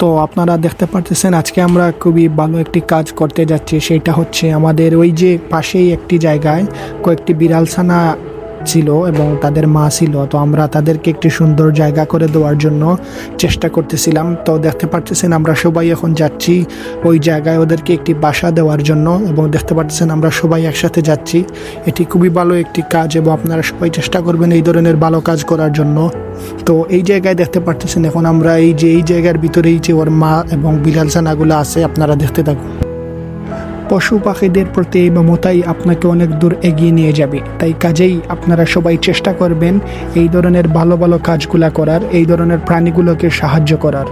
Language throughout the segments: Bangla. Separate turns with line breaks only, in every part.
তো আপনারা দেখতে পারতেছেন, আজকে আমরা খুবই ভালো একটি কাজ করতে যাচ্ছি। সেটা হচ্ছে আমাদের ওই যে পাশেই একটি জায়গায় কয়েকটি বিড়াল ছানা ছিল এবং তাদের মা ছিল, তো আমরা তাদেরকে একটি সুন্দর জায়গা করে দেওয়ার জন্য চেষ্টা করতেছিলাম। তো দেখতে পারতেছেন আমরা সবাই এখন যাচ্ছি ওই জায়গায় ওদেরকে একটি বাসা দেওয়ার জন্য এবং দেখতে পাচ্ছেন আমরা সবাই একসাথে যাচ্ছি। এটি খুবই ভালো একটি কাজ এবং আপনারা সবাই চেষ্টা করবেন এই ধরনের ভালো কাজ করার জন্য। তো এই জায়গায় দেখতে পারতেছেন এখন আমরা এই যে, এই জায়গার ভিতরেই যে ওর মা এবং বিড়াল ছানাগুলো আছে, আপনারা দেখতে থাকুন। পশু পাখিদের প্রতি এই মমতাই আপনাকে অনেক দূর এগিয়ে নিয়ে যাবে। তাই কাজেই আপনারা সবাই চেষ্টা করবেন এই ধরনের ভালো ভালো কাজগুলা করার, এই ধরনের প্রাণীগুলোকে সাহায্য করার।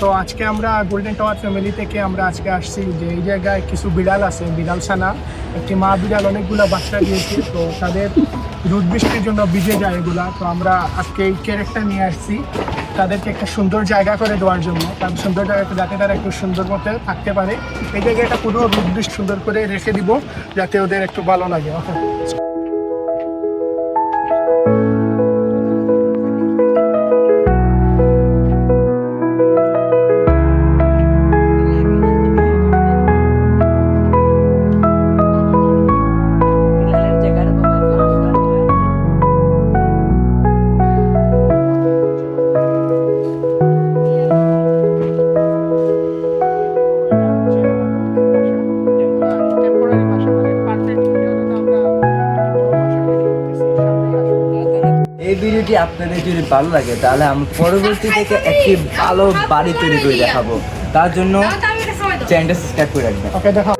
তো আজকে আমরা গোল্ডেন টাওয়ার ফ্যামিলি থেকে আমরা আজকে আসছি যে এই জায়গায় কিছু বিড়াল আছে, বিড়াল ছানা। একটি মা বিড়াল, অনেকগুলো বাচ্চা দিয়েছে। তো তাদের রোদ বৃষ্টির জন্য ভিজে যায় এগুলা। তো আমরা আজকে এই ক্যারেক্টার নিয়ে আসছি। তাদেরকে একটা সুন্দর জায়গা করে দেওয়ার জন্য। তার সুন্দর জায়গা যাতে তারা একটু সুন্দর মতো থাকতে পারে। এই জায়গাটা পুরো রোদ বৃষ্টি সুন্দর করে রেখে দিব, যাতে ওদের একটু ভালো লাগে
ভিডিওটি আপনাদের যদি ভালো লাগে তাহলে আমি পরবর্তী থেকে একটি ভালো বাড়ি তৈরি করে দেখাবো। তার জন্য চ্যানেলটা সাবস্ক্রাইব করে রাখবেন।
ওকে দেখা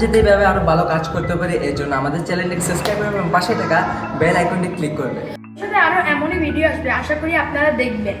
যাতে এইভাবে আরও ভালো কাজ করতে পারি, এর জন্য আমাদের চ্যানেলটিকে সাবস্ক্রাইব করবেন এবং পাশে থাকা বেল আইকনটি ক্লিক করবেন।
আরও এমনই ভিডিও আসবে, আশা করি আপনারা দেখবেন।